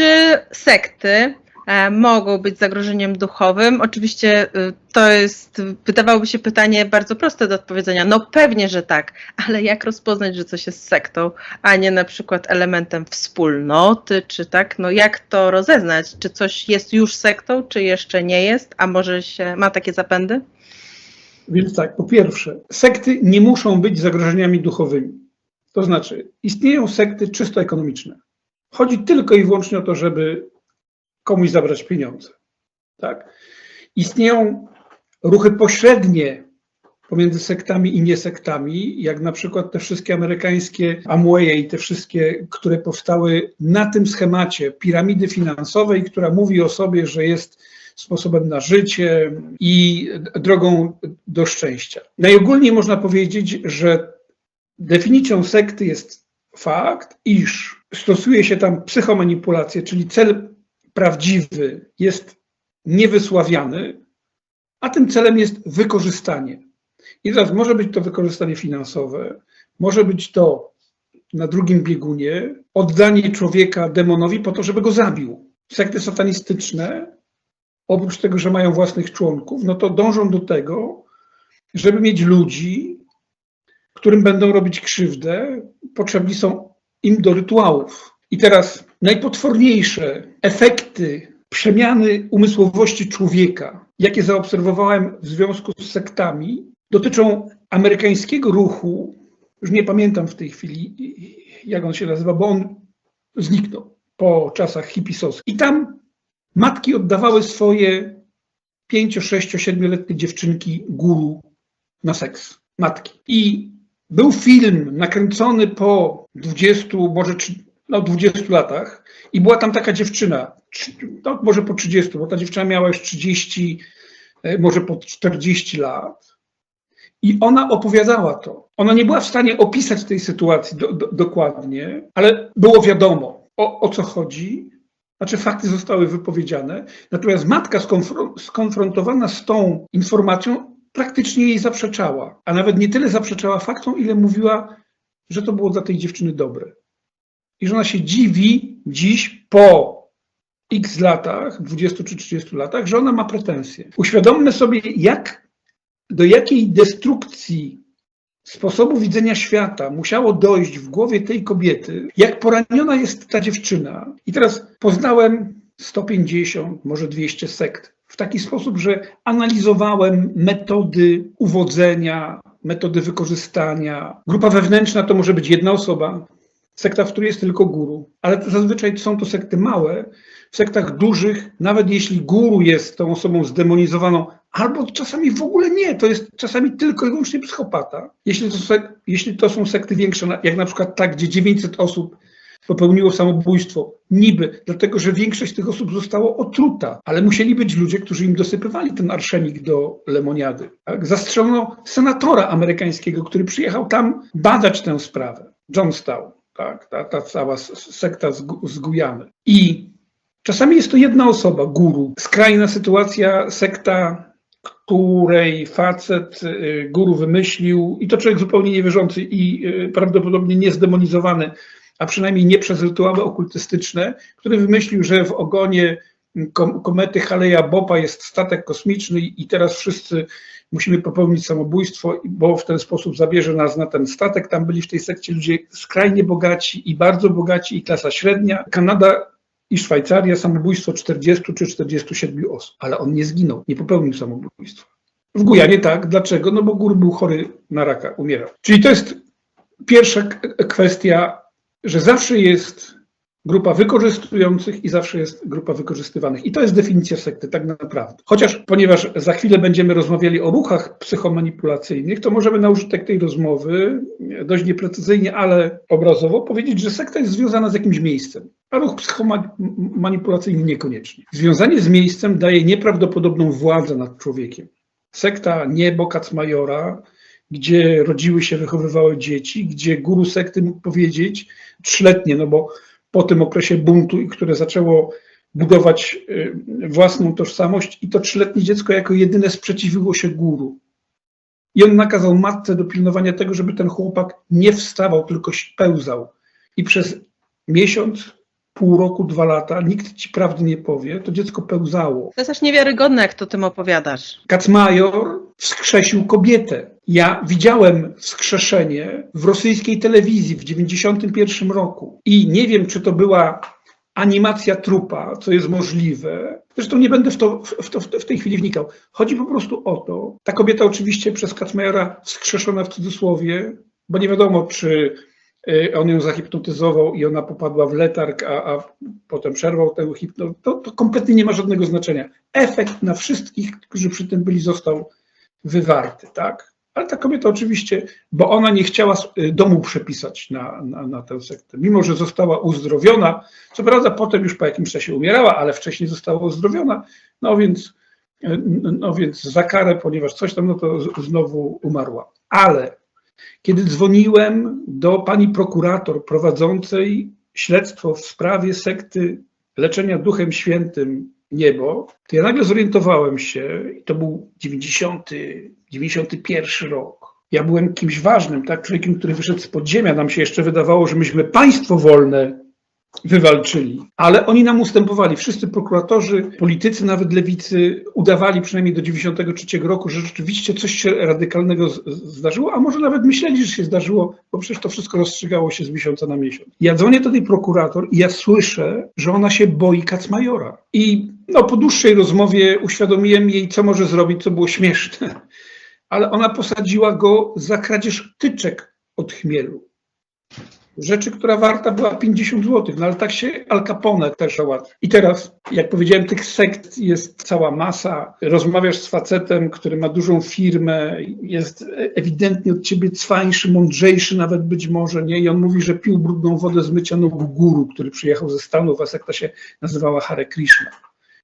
Czy sekty e, mogą być zagrożeniem duchowym? Oczywiście y, to jest, wydawałoby się pytanie bardzo proste do odpowiedzenia. No pewnie, że tak, ale jak rozpoznać, że coś jest sektą, a nie na przykład elementem wspólnoty, czy tak? No jak to rozeznać? Czy coś jest już sektą, czy jeszcze nie jest, a może się ma takie zapędy? Więc tak, po pierwsze, sekty nie muszą być zagrożeniami duchowymi. To znaczy, istnieją sekty czysto ekonomiczne. Chodzi tylko i wyłącznie o to, żeby komuś zabrać pieniądze. Tak? Istnieją ruchy pośrednie pomiędzy sektami i niesektami, jak na przykład te wszystkie amerykańskie Amwaye i te wszystkie, które powstały na tym schemacie piramidy finansowej, która mówi o sobie, że jest sposobem na życie i drogą do szczęścia. Najogólniej można powiedzieć, że definicją sekty jest fakt, iż stosuje się tam psychomanipulację, czyli cel prawdziwy jest niewysławiany, a tym celem jest wykorzystanie. I teraz może być to wykorzystanie finansowe, może być to na drugim biegunie oddanie człowieka demonowi po to, żeby go zabił. Sekty satanistyczne, oprócz tego, że mają własnych członków, no to dążą do tego, żeby mieć ludzi, którym będą robić krzywdę, potrzebni są im do rytuałów. I teraz najpotworniejsze efekty przemiany umysłowości człowieka, jakie zaobserwowałem w związku z sektami, dotyczą amerykańskiego ruchu, już nie pamiętam w tej chwili, jak on się nazywa, bo on zniknął po czasach hipisowskich. I tam matki oddawały swoje 5, 6, 7-letnie dziewczynki guru na seks. Matki. I był film nakręcony po 20, może no 20 latach i była tam taka dziewczyna, no może po 30, bo ta dziewczyna miała już 30, może po 40 lat. I ona opowiadała to. Ona nie była w stanie opisać tej sytuacji do, do, dokładnie, ale było wiadomo o, o co chodzi. Znaczy, fakty zostały wypowiedziane. Natomiast matka skonfr- skonfrontowana z tą informacją praktycznie jej zaprzeczała. A nawet nie tyle zaprzeczała faktom, ile mówiła, że to było dla tej dziewczyny dobre. I że ona się dziwi dziś po x latach, 20 czy 30 latach, że ona ma pretensje. Uświadommy sobie, jak, do jakiej destrukcji sposobu widzenia świata musiało dojść w głowie tej kobiety, jak poraniona jest ta dziewczyna. I teraz poznałem 150, może 200 sekt w taki sposób, że analizowałem metody uwodzenia, metody wykorzystania. Grupa wewnętrzna to może być jedna osoba, sekta, w której jest tylko guru, ale zazwyczaj są to sekty małe. W sektach dużych, nawet jeśli guru jest tą osobą zdemonizowaną, albo czasami w ogóle nie, to jest czasami tylko i wyłącznie psychopata. Jeśli to, jeśli to są sekty większe, jak na przykład tak, gdzie 900 osób popełniło samobójstwo, niby, dlatego że większość tych osób zostało otruta, ale musieli być ludzie, którzy im dosypywali ten arszenik do lemoniady. Tak? Zastrzelono senatora amerykańskiego, który przyjechał tam badać tę sprawę. Johnstown, tak? ta, ta cała sekta z, z Gujany. I czasami jest to jedna osoba, guru. Skrajna sytuacja, sekta której facet guru wymyślił, i to człowiek zupełnie niewierzący i prawdopodobnie niezdemonizowany, a przynajmniej nie przez rytuały okultystyczne, który wymyślił, że w ogonie komety Haleja-Bopa jest statek kosmiczny i teraz wszyscy musimy popełnić samobójstwo, bo w ten sposób zabierze nas na ten statek. Tam byli w tej sekcie ludzie skrajnie bogaci i bardzo bogaci i klasa średnia. Kanada i Szwajcaria samobójstwo 40 czy 47 osób, ale on nie zginął, nie popełnił samobójstwa. W Gujanie tak. Dlaczego? No bo gór był chory na raka, umierał. Czyli to jest pierwsza kwestia, że zawsze jest grupa wykorzystujących i zawsze jest grupa wykorzystywanych. I to jest definicja sekty, tak naprawdę. Chociaż, ponieważ za chwilę będziemy rozmawiali o ruchach psychomanipulacyjnych, to możemy na użytek tej rozmowy dość nieprecyzyjnie, ale obrazowo powiedzieć, że sekta jest związana z jakimś miejscem, a ruch psychomanipulacyjny niekoniecznie. Związanie z miejscem daje nieprawdopodobną władzę nad człowiekiem. Sekta niebo Kacmajora, gdzie rodziły się, wychowywały dzieci, gdzie guru sekty mógł powiedzieć, trzyletnie, no bo po tym okresie buntu, które zaczęło budować własną tożsamość i to trzyletnie dziecko jako jedyne sprzeciwiło się guru. I on nakazał matce do pilnowania tego, żeby ten chłopak nie wstawał, tylko pełzał. I przez miesiąc pół roku, dwa lata, nikt ci prawdy nie powie, to dziecko pełzało. To jest aż niewiarygodne, jak to tym opowiadasz. Kacmajor wskrzesił kobietę. Ja widziałem wskrzeszenie w rosyjskiej telewizji w 91 roku i nie wiem, czy to była animacja trupa, co jest możliwe. Zresztą nie będę w to w, to, w tej chwili wnikał. Chodzi po prostu o to, ta kobieta oczywiście przez Kacmajora wskrzeszona w cudzysłowie, bo nie wiadomo, czy y, on ją zahipnotyzował i ona popadła w letarg, a, a potem przerwał tę hipnozę. To, to kompletnie nie ma żadnego znaczenia. Efekt na wszystkich, którzy przy tym byli, został wywarty, tak? Ale ta kobieta oczywiście, bo ona nie chciała y, domu przepisać na, na, na tę sektę, mimo że została uzdrowiona, co prawda potem już po jakimś czasie umierała, ale wcześniej została uzdrowiona, no więc, y, no więc za karę, ponieważ coś tam, no to znowu umarła. Ale kiedy dzwoniłem do pani prokurator prowadzącej śledztwo w sprawie sekty leczenia Duchem Świętym Niebo, to ja nagle zorientowałem się, i to był 90, 91 rok. Ja byłem kimś ważnym, tak? Człowiekiem, który wyszedł z podziemia. Nam się jeszcze wydawało, że myśmy państwo wolne wywalczyli. Ale oni nam ustępowali. Wszyscy prokuratorzy, politycy, nawet lewicy, udawali przynajmniej do 93 roku, że rzeczywiście coś się radykalnego zdarzyło, a może nawet myśleli, że się zdarzyło, bo przecież to wszystko rozstrzygało się z miesiąca na miesiąc. Ja dzwonię do tej prokurator i ja słyszę, że ona się boi Kacmajora. I no, po dłuższej rozmowie uświadomiłem jej, co może zrobić, co było śmieszne. Ale ona posadziła go za kradzież tyczek od chmielu rzeczy, która warta była 50 zł, no ale tak się Al Capone też załatwił. I teraz, jak powiedziałem, tych sekt jest cała masa. Rozmawiasz z facetem, który ma dużą firmę, jest ewidentnie od ciebie cwańszy, mądrzejszy nawet być może, nie? I on mówi, że pił brudną wodę z mycia nóg guru, który przyjechał ze Stanów, a sekta się nazywała Hare Krishna.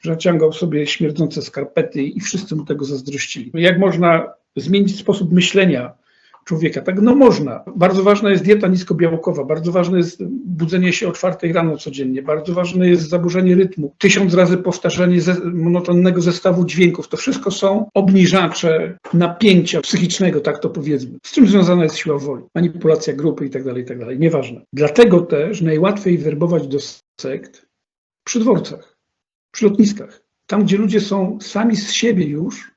Że naciągał sobie śmierdzące skarpety i wszyscy mu tego zazdrościli. Jak można zmienić sposób myślenia człowieka. Tak, no można. Bardzo ważna jest dieta niskobiałkowa, bardzo ważne jest budzenie się o czwartej rano codziennie, bardzo ważne jest zaburzenie rytmu, tysiąc razy powtarzanie ze, monotonnego zestawu dźwięków. To wszystko są obniżacze napięcia psychicznego, tak to powiedzmy. Z czym związana jest siła woli, manipulacja grupy i tak dalej, i tak. Nieważne. Dlatego też najłatwiej werbować do sekt przy dworcach, przy lotniskach. Tam, gdzie ludzie są sami z siebie już,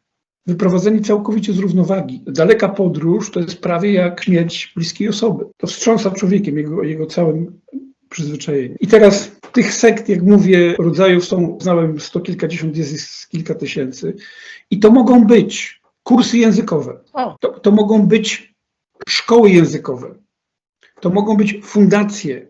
wyprowadzeni całkowicie z równowagi. Daleka podróż to jest prawie jak śmierć bliskiej osoby. To wstrząsa człowiekiem, jego, jego całym przyzwyczajeniem. I teraz tych sekt, jak mówię, rodzajów są, znałem sto kilkadziesiąt, jest kilka tysięcy. I to mogą być kursy językowe. To, to mogą być szkoły językowe. To mogą być fundacje.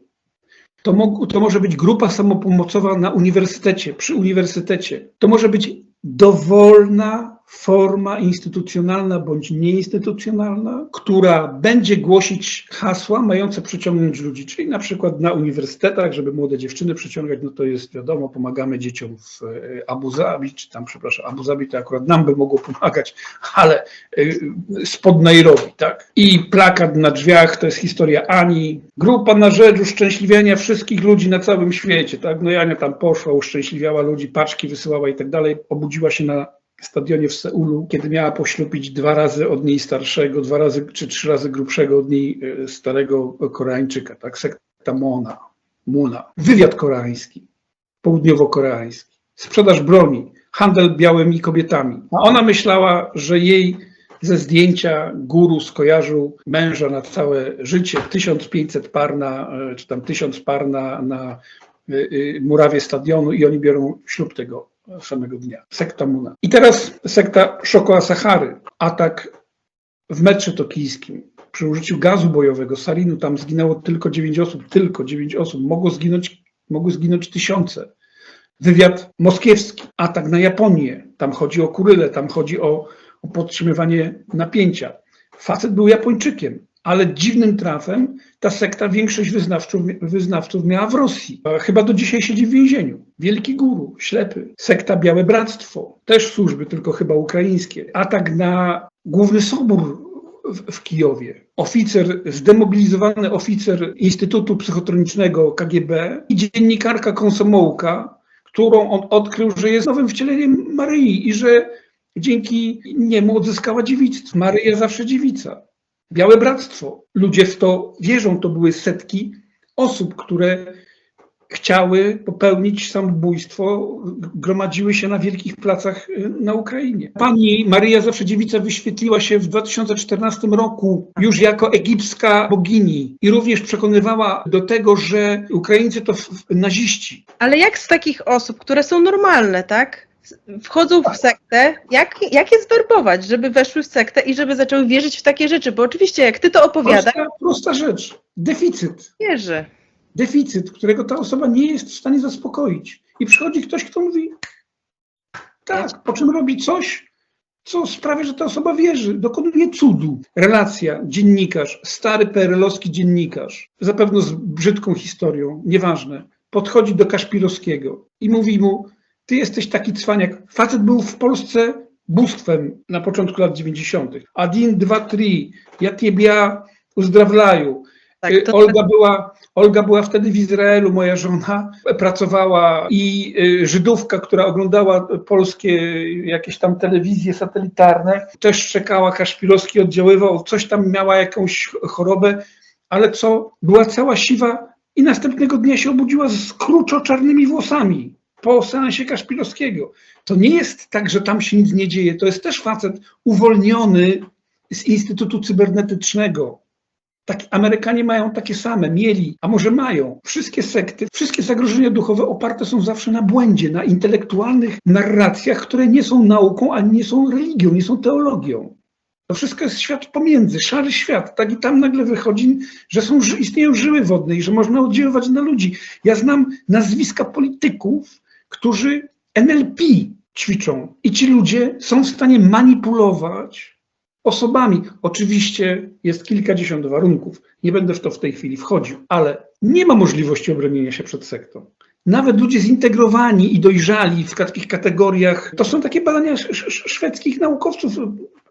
To, mo, to może być grupa samopomocowa na uniwersytecie, przy uniwersytecie. To może być dowolna forma instytucjonalna bądź nieinstytucjonalna, która będzie głosić hasła mające przyciągnąć ludzi, czyli na przykład na uniwersytetach, żeby młode dziewczyny przyciągać, no to jest wiadomo, pomagamy dzieciom w e, Abu Zabi, czy tam, przepraszam, Abu Zabi to akurat nam by mogło pomagać, ale e, spod Nairobi, tak? I plakat na drzwiach to jest historia Ani, grupa na rzecz uszczęśliwiania wszystkich ludzi na całym świecie, tak? No i Ania tam poszła, uszczęśliwiała ludzi, paczki wysyłała i tak dalej, obudziła się na stadionie w Seulu, kiedy miała poślubić dwa razy od niej starszego, dwa razy czy trzy razy grubszego od niej e, starego Koreańczyka, tak? Sekta Mona, Muna. Wywiad koreański, południowo-koreański, sprzedaż broni, handel białymi kobietami. A ona myślała, że jej ze zdjęcia guru skojarzył męża na całe życie, 1500 par na, e, czy tam 1000 par na, na y, murawie stadionu i oni biorą ślub tego samego dnia. Sekta Muna. I teraz sekta Szoko Asahary. Atak w metrze tokijskim przy użyciu gazu bojowego, sarinu, tam zginęło tylko 9 osób, tylko 9 osób. Mogło zginąć, mogły zginąć tysiące. Wywiad moskiewski, atak na Japonię. Tam chodzi o Kurylę, tam chodzi o, o podtrzymywanie napięcia. Facet był Japończykiem, ale dziwnym trafem ta sekta większość wyznawców, wyznawców miała w Rosji. Chyba do dzisiaj siedzi w więzieniu. Wielki guru, ślepy. Sekta Białe Bractwo, też służby, tylko chyba ukraińskie. Atak na główny sobór w, w Kijowie. Oficer, zdemobilizowany oficer Instytutu Psychotronicznego KGB i dziennikarka Konsomołka, którą on odkrył, że jest nowym wcieleniem Maryi i że dzięki niemu odzyskała dziewictwo. Maryja zawsze dziewica. Białe Bractwo. Ludzie w to wierzą. To były setki osób, które chciały popełnić samobójstwo, gromadziły się na wielkich placach y, na Ukrainie. Pani Maryja Zawsze Dziewica wyświetliła się w 2014 roku już jako egipska bogini i również przekonywała do tego, że Ukraińcy to naziści. Ale jak z takich osób, które są normalne, tak? Wchodzą w sektę, jak, jak je zwerbować, żeby weszły w sektę i żeby zaczęły wierzyć w takie rzeczy? Bo oczywiście, jak ty to opowiadasz, Prosta, prosta rzecz. Deficyt. wierzy. deficyt, którego ta osoba nie jest w stanie zaspokoić. I przychodzi ktoś, kto mówi, tak, po czym robi coś, co sprawia, że ta osoba wierzy, dokonuje cudu. Relacja, dziennikarz, stary perelowski dziennikarz, zapewne z brzydką historią, nieważne, podchodzi do Kaszpirowskiego i mówi mu, ty jesteś taki cwaniak. Facet był w Polsce bóstwem na początku lat 90. Adin 2-3, ja ciebie uzdrawlaju. Tak, Y, to, Olga była, Olga była wtedy w Izraelu, moja żona. Pracowała i y, Żydówka, która oglądała polskie jakieś tam telewizje satelitarne, też czekała, Kaszpirowski oddziaływał, coś tam miała jakąś chorobę, ale co, była cała siwa i następnego dnia się obudziła z kruczo-czarnymi włosami po seansie Kaszpirowskiego. To nie jest tak, że tam się nic nie dzieje, to jest też facet uwolniony z Instytutu Cybernetycznego. Tak, Amerykanie mają takie same, mieli, a może mają. Wszystkie sekty, wszystkie zagrożenia duchowe oparte są zawsze na błędzie, na intelektualnych narracjach, które nie są nauką, ani nie są religią, nie są teologią. To wszystko jest świat pomiędzy, szary świat. Tak i tam nagle wychodzi, że są, istnieją żyły wodne i że można oddziaływać na ludzi. Ja znam nazwiska polityków, którzy NLP ćwiczą i ci ludzie są w stanie manipulować osobami. Oczywiście jest kilkadziesiąt warunków, nie będę w to w tej chwili wchodził, ale nie ma możliwości obronienia się przed sektą. Nawet ludzie zintegrowani i dojrzali w takich kategoriach, to są takie badania sz- sz- szwedzkich naukowców,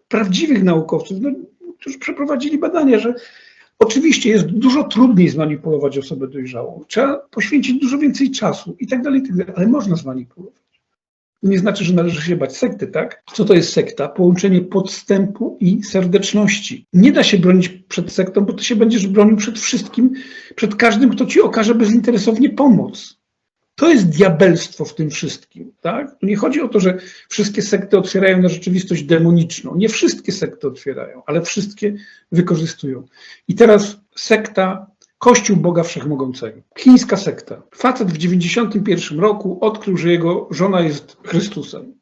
prawdziwych naukowców, no, którzy przeprowadzili badania, że oczywiście jest dużo trudniej zmanipulować osobę dojrzałą. Trzeba poświęcić dużo więcej czasu i tak dalej, tak ale można zmanipulować. Nie znaczy, że należy się bać sekty, tak? Co to jest sekta? Połączenie podstępu i serdeczności. Nie da się bronić przed sektą, bo ty się będziesz bronił przed wszystkim, przed każdym, kto ci okaże bezinteresownie pomoc. To jest diabelstwo w tym wszystkim, tak? Tu nie chodzi o to, że wszystkie sekty otwierają na rzeczywistość demoniczną. Nie wszystkie sekty otwierają, ale wszystkie wykorzystują. I teraz sekta Kościół Boga Wszechmogącego. Chińska sekta. Facet w 91 roku odkrył, że jego żona jest Chrystusem.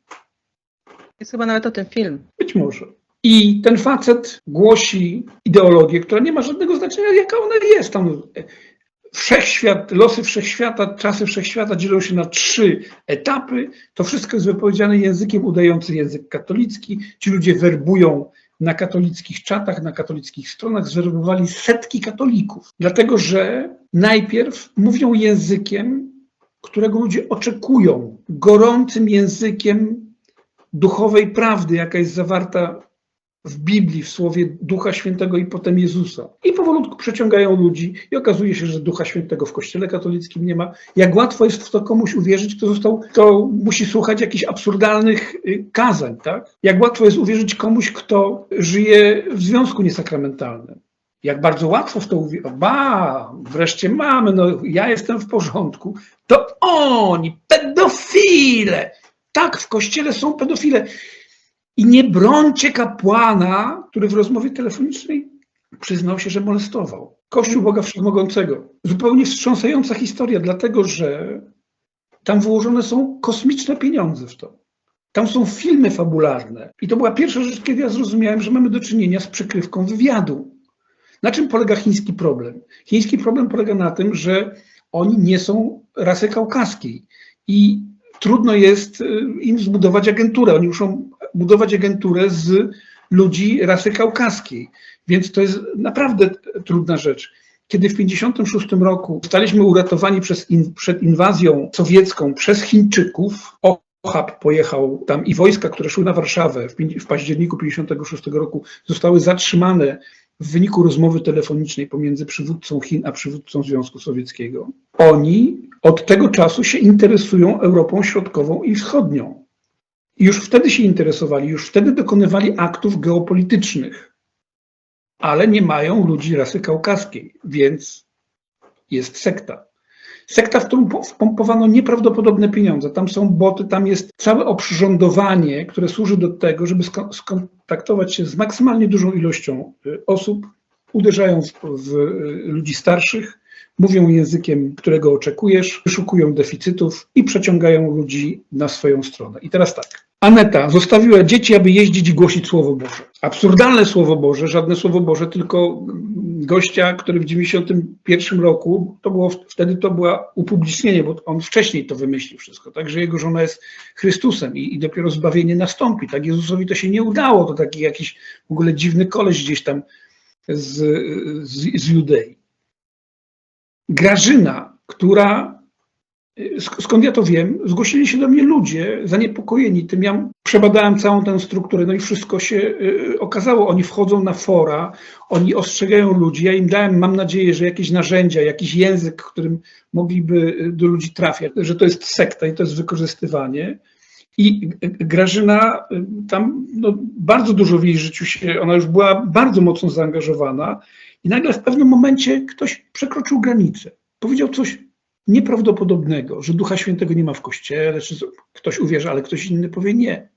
jest chyba nawet o tym film. Być może. I ten facet głosi ideologię, która nie ma żadnego znaczenia, jaka ona jest. Tam wszechświat, losy wszechświata, czasy wszechświata dzielą się na trzy etapy. To wszystko jest wypowiedziane językiem udający język katolicki. Ci ludzie werbują na katolickich czatach, na katolickich stronach, zwerbowali setki katolików. Dlatego, że najpierw mówią językiem, którego ludzie oczekują, gorącym językiem duchowej prawdy, jaka jest zawarta w Biblii, w słowie Ducha Świętego i potem Jezusa. I powolutku przeciągają ludzi i okazuje się, że Ducha Świętego w Kościele katolickim nie ma. Jak łatwo jest w to komuś uwierzyć, kto został, kto musi słuchać jakichś absurdalnych y, kazań, tak? Jak łatwo jest uwierzyć komuś, kto żyje w związku niesakramentalnym. Jak bardzo łatwo w to uwierzyć. Ba, wreszcie mamy, no ja jestem w porządku. To oni, pedofile! Tak, w kościele są pedofile. I nie brońcie kapłana, który w rozmowie telefonicznej przyznał się, że molestował. Kościół Boga Wszechmogącego. Zupełnie wstrząsająca historia, dlatego że tam wyłożone są kosmiczne pieniądze w to. Tam są filmy fabularne. I to była pierwsza rzecz, kiedy ja zrozumiałem, że mamy do czynienia z przykrywką wywiadu. Na czym polega chiński problem? Chiński problem polega na tym, że oni nie są rasy kaukaskiej i trudno jest y, im zbudować agenturę. Oni muszą budować agenturę z ludzi rasy kaukaskiej. Więc to jest naprawdę trudna rzecz. Kiedy w 1956 roku zostaliśmy uratowani przez in, przed inwazją sowiecką przez Chińczyków, Ochab pojechał tam i wojska, które szły na Warszawę w, w październiku 1956 roku, zostały zatrzymane w wyniku rozmowy telefonicznej pomiędzy przywódcą Chin a przywódcą Związku Sowieckiego. Oni od tego czasu się interesują Europą Środkową i Wschodnią. Już wtedy się interesowali, już wtedy dokonywali aktów geopolitycznych, ale nie mają ludzi rasy kaukaskiej, więc jest sekta. sekta, w którą po- wpompowano nieprawdopodobne pieniądze. Tam są boty, tam jest całe oprzyrządowanie, które służy do tego, żeby sko- skontaktować się z maksymalnie dużą ilością y, osób. Uderzają w, w y, ludzi starszych, mówią językiem, którego oczekujesz, wyszukują deficytów i przeciągają ludzi na swoją stronę. I teraz tak. Aneta zostawiła dzieci, aby jeździć i głosić Słowo Boże. Absurdalne Słowo Boże, żadne Słowo Boże, tylko gościa, który w 91 roku, to było, wtedy to było upublicznienie, bo on wcześniej to wymyślił wszystko, tak, że jego żona jest Chrystusem i, i dopiero zbawienie nastąpi. Tak, Jezusowi to się nie udało, to taki jakiś w ogóle dziwny koleś gdzieś tam z, z, z Judei. Grażyna, która, sk- skąd ja to wiem, zgłosili się do mnie ludzie zaniepokojeni tym. Ja przebadałem całą tę strukturę, no i wszystko się y, okazało. Oni wchodzą na fora, oni ostrzegają ludzi. Ja im dałem, mam nadzieję, że jakieś narzędzia, jakiś język, którym mogliby y, do ludzi trafiać, że to jest sekta i to jest wykorzystywanie. I Grażyna y, tam no, bardzo dużo w jej życiu się, ona już była bardzo mocno zaangażowana i nagle w pewnym momencie ktoś przekroczył granicę. Powiedział coś nieprawdopodobnego, że Ducha Świętego nie ma w kościele, czy ktoś uwierzy, ale ktoś inny powie nie.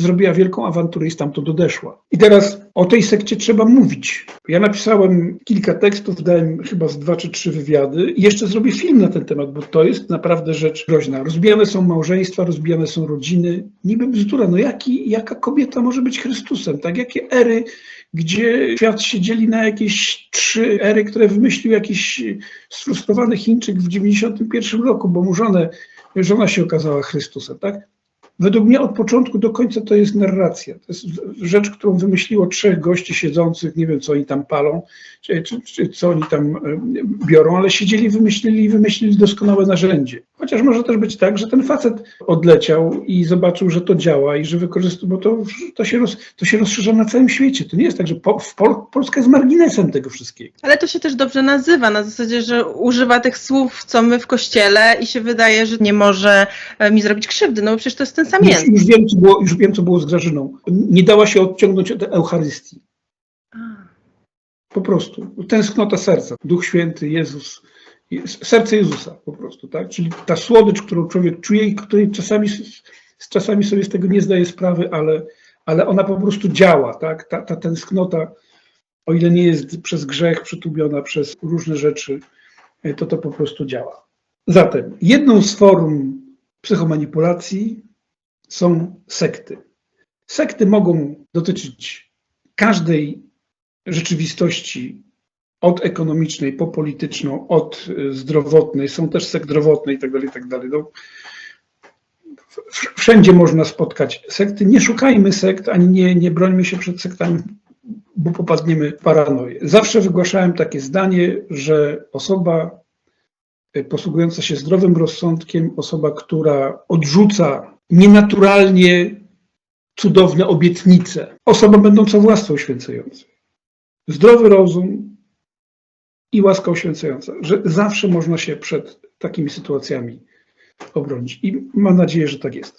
Zrobiła wielką awanturę i stamtąd odeszła. I teraz o tej sekcie trzeba mówić. Ja napisałem kilka tekstów, dałem chyba z dwa czy trzy wywiady i jeszcze zrobię film na ten temat, bo to jest naprawdę rzecz groźna. Rozbijane są małżeństwa, rozbijane są rodziny. Niby bzdura, no jaki, jaka kobieta może być Chrystusem? Tak, jakie ery, gdzie świat się dzieli na jakieś trzy ery, które wymyślił jakiś sfrustrowany Chińczyk w 91 roku, bo mu żonę, żona się okazała Chrystusem, tak? Według mnie od początku do końca to jest narracja. To jest rzecz, którą wymyśliło trzech gości siedzących, nie wiem co oni tam palą, czy, czy, czy co oni tam e, biorą, ale siedzieli, wymyślili i wymyślili doskonałe narzędzie. Chociaż może też być tak, że ten facet odleciał i zobaczył, że to działa i że wykorzystuje, bo to, to, się, roz, to się rozszerza na całym świecie. To nie jest tak, że po, w Pol, Polska jest marginesem tego wszystkiego. Ale to się też dobrze nazywa, na zasadzie, że używa tych słów, co my w kościele i się wydaje, że nie może e, mi zrobić krzywdy, no bo przecież to jest ten sam Już, język. już, wiem, co było, już wiem, co było z Grażyną. Nie dała się odciągnąć od Eucharystii. Po prostu. Tęsknota serca. Duch Święty, Jezus. Serce Jezusa po prostu, tak? Czyli ta słodycz, którą człowiek czuje i której czasami, czasami sobie z tego nie zdaje sprawy, ale, ale ona po prostu działa, tak? Ta, ta tęsknota, o ile nie jest przez grzech przytłumiona przez różne rzeczy, to to po prostu działa. Zatem jedną z form psychomanipulacji są sekty. Sekty mogą dotyczyć każdej rzeczywistości, od ekonomicznej po polityczną, od y, zdrowotnej, są też sekt zdrowotne i tak dalej, i tak. No, wszędzie można spotkać sekty. Nie szukajmy sekt, ani nie, nie brońmy się przed sektami, bo popadniemy w paranoję. Zawsze wygłaszałem takie zdanie, że osoba y, posługująca się zdrowym rozsądkiem, osoba, która odrzuca nienaturalnie cudowne obietnice, osoba będąca w łasce uświęcającej zdrowy rozum i łaska uświęcająca, że zawsze można się przed takimi sytuacjami obronić. I mam nadzieję, że tak jest.